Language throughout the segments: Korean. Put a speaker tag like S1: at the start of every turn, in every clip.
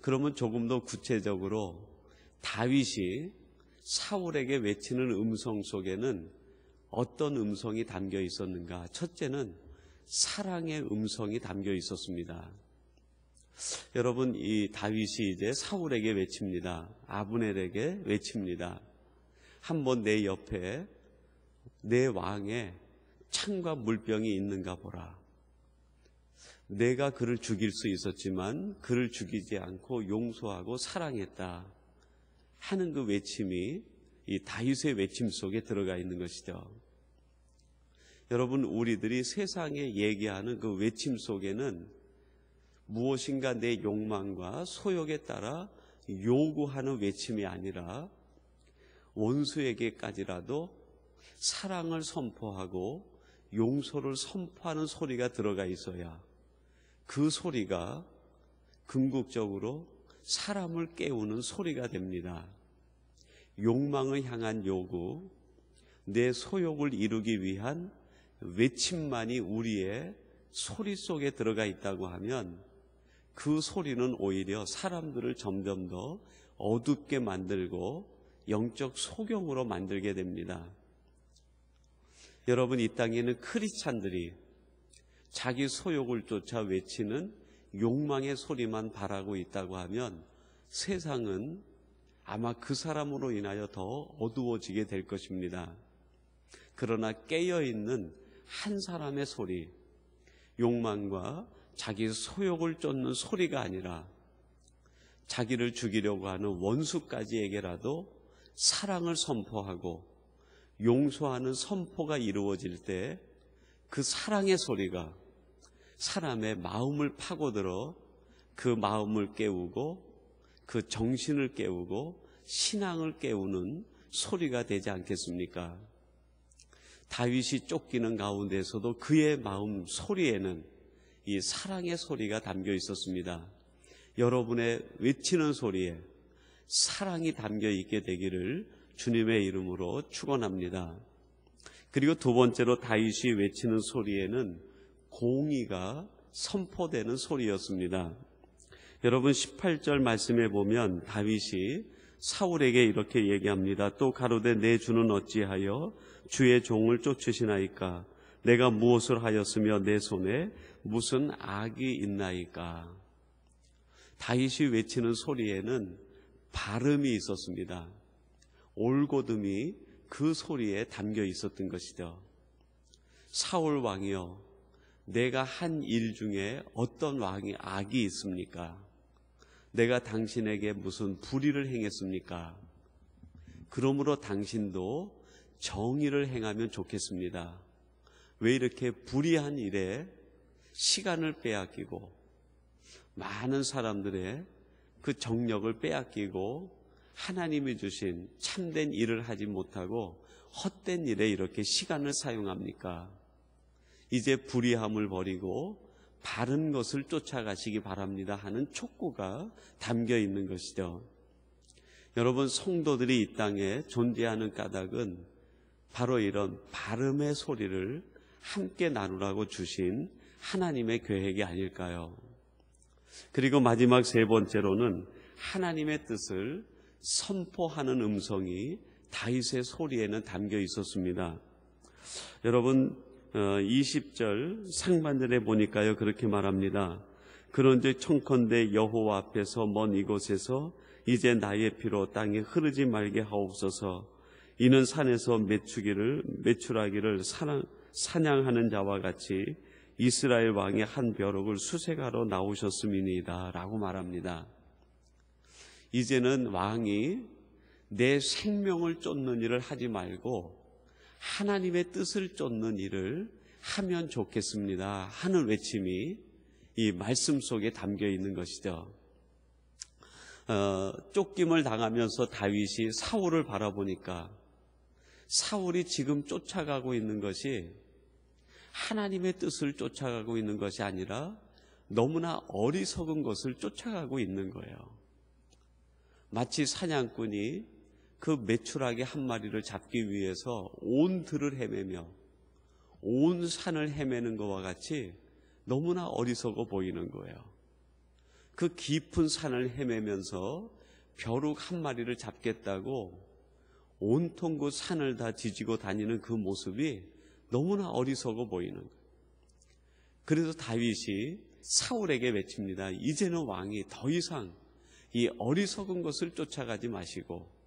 S1: 그러면 조금 더 구체적으로 다윗이 사울에게 외치는 음성 속에는 어떤 음성이 담겨 있었는가? 첫째는 사랑의 음성이 담겨 있었습니다. 여러분, 이 다윗이 이제 사울에게 외칩니다. 아브넬에게 외칩니다. 한번 내 옆에 내 왕의 창과 물병이 있는가 보라. 내가 그를 죽일 수 있었지만 그를 죽이지 않고 용서하고 사랑했다. 하는 그 외침이 이 다윗의 외침 속에 들어가 있는 것이죠. 여러분, 우리들이 세상에 얘기하는 그 외침 속에는 무엇인가 내 욕망과 소욕에 따라 요구하는 외침이 아니라 원수에게까지라도 사랑을 선포하고 용서를 선포하는 소리가 들어가 있어야 그 소리가 궁극적으로 사람을 깨우는 소리가 됩니다. 욕망을 향한 요구, 내 소욕을 이루기 위한 외침만이 우리의 소리 속에 들어가 있다고 하면 그 소리는 오히려 사람들을 점점 더 어둡게 만들고 영적 소경으로 만들게 됩니다. 여러분, 이 땅에는 크리스찬들이 자기 소욕을 쫓아 외치는 욕망의 소리만 바라고 있다고 하면 세상은 아마 그 사람으로 인하여 더 어두워지게 될 것입니다. 그러나 깨어있는 한 사람의 소리, 욕망과 자기 소욕을 쫓는 소리가 아니라 자기를 죽이려고 하는 원수까지에게라도 사랑을 선포하고 용서하는 선포가 이루어질 때 그 사랑의 소리가 사람의 마음을 파고들어 그 마음을 깨우고 그 정신을 깨우고 신앙을 깨우는 소리가 되지 않겠습니까? 다윗이 쫓기는 가운데서도 그의 마음 소리에는 이 사랑의 소리가 담겨 있었습니다. 여러분의 외치는 소리에 사랑이 담겨 있게 되기를 주님의 이름으로 축원합니다. 그리고 두 번째로 다윗이 외치는 소리에는 공의가 선포되는 소리였습니다. 여러분 18절 말씀에 보면 다윗이 사울에게 이렇게 얘기합니다. 또 가로되 내 주는 어찌하여 주의 종을 쫓으시나이까? 내가 무엇을 하였으며 내 손에 무슨 악이 있나이까? 다윗이 외치는 소리에는 발음이 있었습니다. 올고듬이 그 소리에 담겨 있었던 것이죠. 사울 왕이여, 내가 한 일 중에 어떤 왕이 악이 있습니까? 내가 당신에게 무슨 불의를 행했습니까? 그러므로 당신도 정의를 행하면 좋겠습니다. 왜 이렇게 불의한 일에 시간을 빼앗기고 많은 사람들의 그 정력을 빼앗기고 하나님이 주신 참된 일을 하지 못하고 헛된 일에 이렇게 시간을 사용합니까? 이제 불의함을 버리고 바른 것을 쫓아가시기 바랍니다 하는 촉구가 담겨 있는 것이죠. 여러분 성도들이 이 땅에 존재하는 까닭은 바로 이런 발음의 소리를 함께 나누라고 주신 하나님의 계획이 아닐까요? 그리고 마지막 세 번째로는 하나님의 뜻을 선포하는 음성이 다윗의 소리에는 담겨 있었습니다. 여러분 20절 어, 상반절에 보니까요 그렇게 말합니다. 그런즉 청컨대 여호와 앞에서 먼 이곳에서 이제 나의 피로 땅에 흐르지 말게 하옵소서. 이는 산에서 매추기를 매출하기를 사냥하는 자와 같이 이스라엘 왕의 한 벼룩을 수색하러 나오셨음이니이다라고 말합니다. 이제는 왕이 내 생명을 쫓는 일을 하지 말고 하나님의 뜻을 쫓는 일을 하면 좋겠습니다. 하는 외침이 이 말씀 속에 담겨 있는 것이죠. 어, 쫓김을 당하면서 다윗이 사울을 바라보니까 사울이 지금 쫓아가고 있는 것이 하나님의 뜻을 쫓아가고 있는 것이 아니라 너무나 어리석은 것을 쫓아가고 있는 거예요. 마치 사냥꾼이 그 매출하게 한 마리를 잡기 위해서 온 들을 헤매며 온 산을 헤매는 것과 같이 너무나 어리석어 보이는 거예요. 그 깊은 산을 헤매면서 벼룩 한 마리를 잡겠다고 온통 그 산을 다 뒤지고 다니는 그 모습이 너무나 어리석어 보이는 거예요. 그래서 다윗이 사울에게 외칩니다. 이제는 왕이 더 이상 이 어리석은 것을 쫓아가지 마시고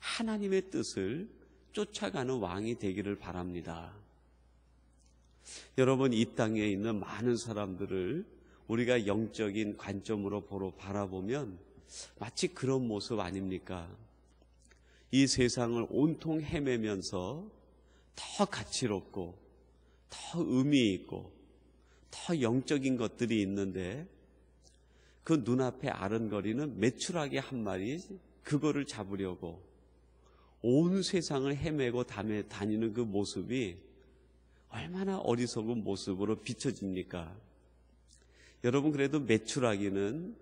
S1: 하나님의 뜻을 쫓아가는 왕이 되기를 바랍니다. 여러분, 이 땅에 있는 많은 사람들을 우리가 영적인 관점으로 보러 바라보면 마치 그런 모습 아닙니까? 이 세상을 온통 헤매면서 더 가치롭고 더 의미 있고 더 영적인 것들이 있는데 그 눈앞에 아른거리는 매출하게 한 마리 그거를 잡으려고 온 세상을 헤매고 다니는 그 모습이 얼마나 어리석은 모습으로 비춰집니까? 여러분 그래도 매출하기는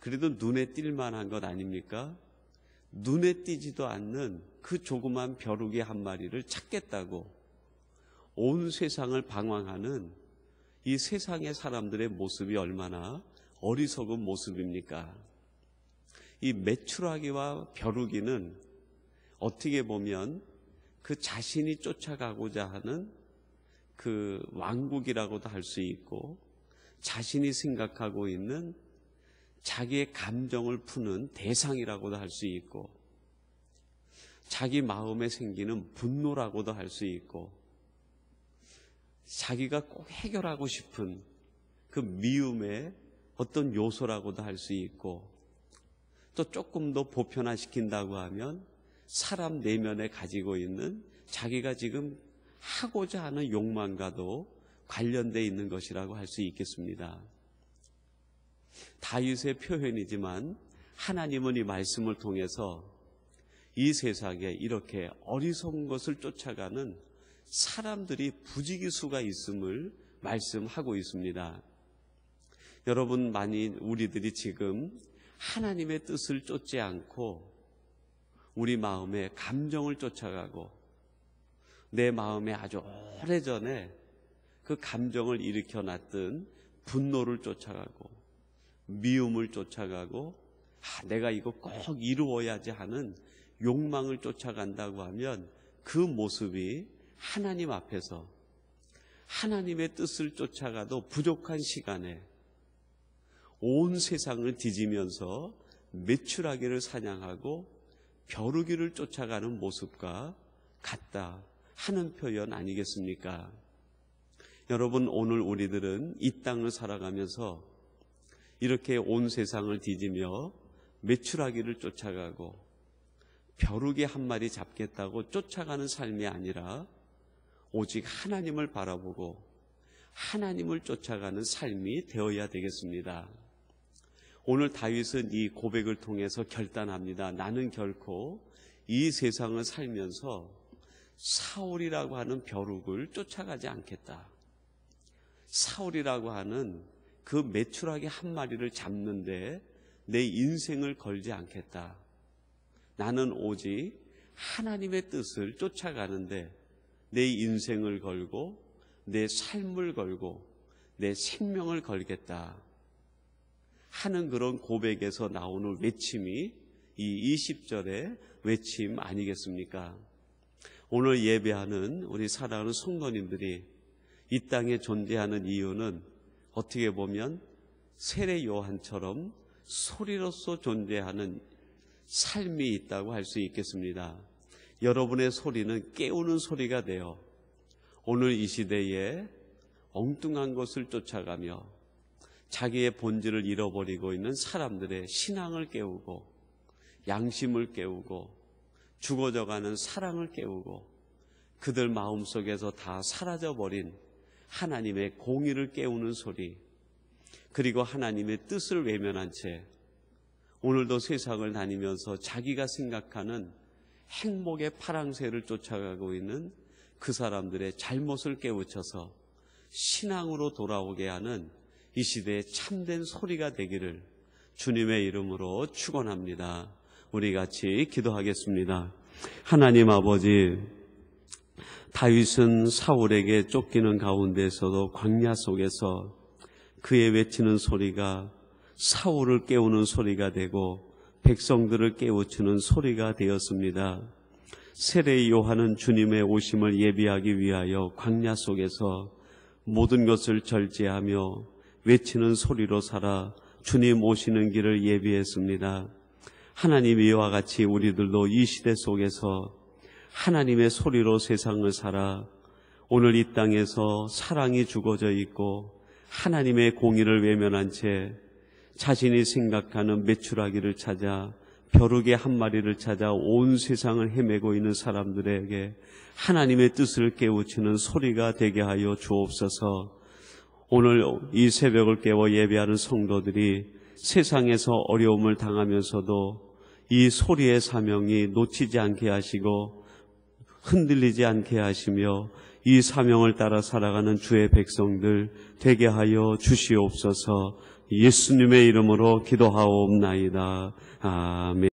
S1: 그래도 눈에 띌 만한 것 아닙니까? 눈에 띄지도 않는 그 조그만 벼룩이 한 마리를 찾겠다고 온 세상을 방황하는 이 세상의 사람들의 모습이 얼마나 어리석은 모습입니까? 이 메추라기와 벼룩이는 어떻게 보면 그 자신이 쫓아가고자 하는 그 왕국이라고도 할 수 있고 자신이 생각하고 있는 자기의 감정을 푸는 대상이라고도 할 수 있고 자기 마음에 생기는 분노라고도 할 수 있고 자기가 꼭 해결하고 싶은 그 미움의 어떤 요소라고도 할 수 있고 또 조금 더 보편화시킨다고 하면 사람 내면에 가지고 있는 자기가 지금 하고자 하는 욕망과도 관련되어 있는 것이라고 할 수 있겠습니다. 다윗의 표현이지만 하나님은 이 말씀을 통해서 이 세상에 이렇게 어리석은 것을 쫓아가는 사람들이 부지기수가 있음을 말씀하고 있습니다. 여러분 많이 우리들이 지금 하나님의 뜻을 쫓지 않고 우리 마음의 감정을 쫓아가고 내 마음에 아주 오래전에 그 감정을 일으켜 놨던 분노를 쫓아가고 미움을 쫓아가고 아, 내가 이거 꼭 이루어야지 하는 욕망을 쫓아간다고 하면 그 모습이 하나님 앞에서 하나님의 뜻을 쫓아가도 부족한 시간에 온 세상을 뒤지면서 매출하기를 사냥하고 벼르기를 쫓아가는 모습과 같다 하는 표현 아니겠습니까? 여러분 오늘 우리들은 이 땅을 살아가면서 이렇게 온 세상을 뒤지며 매출하기를 쫓아가고 벼룩이 한 마리 잡겠다고 쫓아가는 삶이 아니라 오직 하나님을 바라보고 하나님을 쫓아가는 삶이 되어야 되겠습니다. 오늘 다윗은 이 고백을 통해서 결단합니다. 나는 결코 이 세상을 살면서 사울이라고 하는 벼룩을 쫓아가지 않겠다. 사울이라고 하는 그 매출하게 한 마리를 잡는데 내 인생을 걸지 않겠다. 나는 오직 하나님의 뜻을 쫓아가는데 내 인생을 걸고 내 삶을 걸고 내 생명을 걸겠다. 하는 그런 고백에서 나오는 외침이 이 20절의 외침 아니겠습니까? 오늘 예배하는 우리 사랑하는 성도님들이 이 땅에 존재하는 이유는 어떻게 보면 세례 요한처럼 소리로서 존재하는 삶이 있다고 할 수 있겠습니다. 여러분의 소리는 깨우는 소리가 되어 오늘 이 시대에 엉뚱한 것을 쫓아가며 자기의 본질을 잃어버리고 있는 사람들의 신앙을 깨우고 양심을 깨우고 죽어져가는 사랑을 깨우고 그들 마음속에서 다 사라져버린 하나님의 공의를 깨우는 소리 그리고 하나님의 뜻을 외면한 채 오늘도 세상을 다니면서 자기가 생각하는 행복의 파랑새를 쫓아가고 있는 그 사람들의 잘못을 깨우쳐서 신앙으로 돌아오게 하는 이 시대의 참된 소리가 되기를 주님의 이름으로 축원합니다. 우리 같이 기도하겠습니다. 하나님 아버지 다윗은 사울에게 쫓기는 가운데서도 광야 속에서 그의 외치는 소리가 사울을 깨우는 소리가 되고 백성들을 깨우치는 소리가 되었습니다. 세례 요한은 주님의 오심을 예비하기 위하여 광야 속에서 모든 것을 절제하며 외치는 소리로 살아 주님 오시는 길을 예비했습니다. 하나님 이와 같이 우리들도 이 시대 속에서 하나님의 소리로 세상을 살아 오늘 이 땅에서 사랑이 죽어져 있고 하나님의 공의를 외면한 채 자신이 생각하는 매출하기를 찾아 벼룩의 한 마리를 찾아 온 세상을 헤매고 있는 사람들에게 하나님의 뜻을 깨우치는 소리가 되게 하여 주옵소서. 오늘 이 새벽을 깨워 예배하는 성도들이 세상에서 어려움을 당하면서도 이 소리의 사명이 놓치지 않게 하시고 흔들리지 않게 하시며 이 사명을 따라 살아가는 주의 백성들 되게 하여 주시옵소서 예수님의 이름으로 기도하옵나이다. 아멘.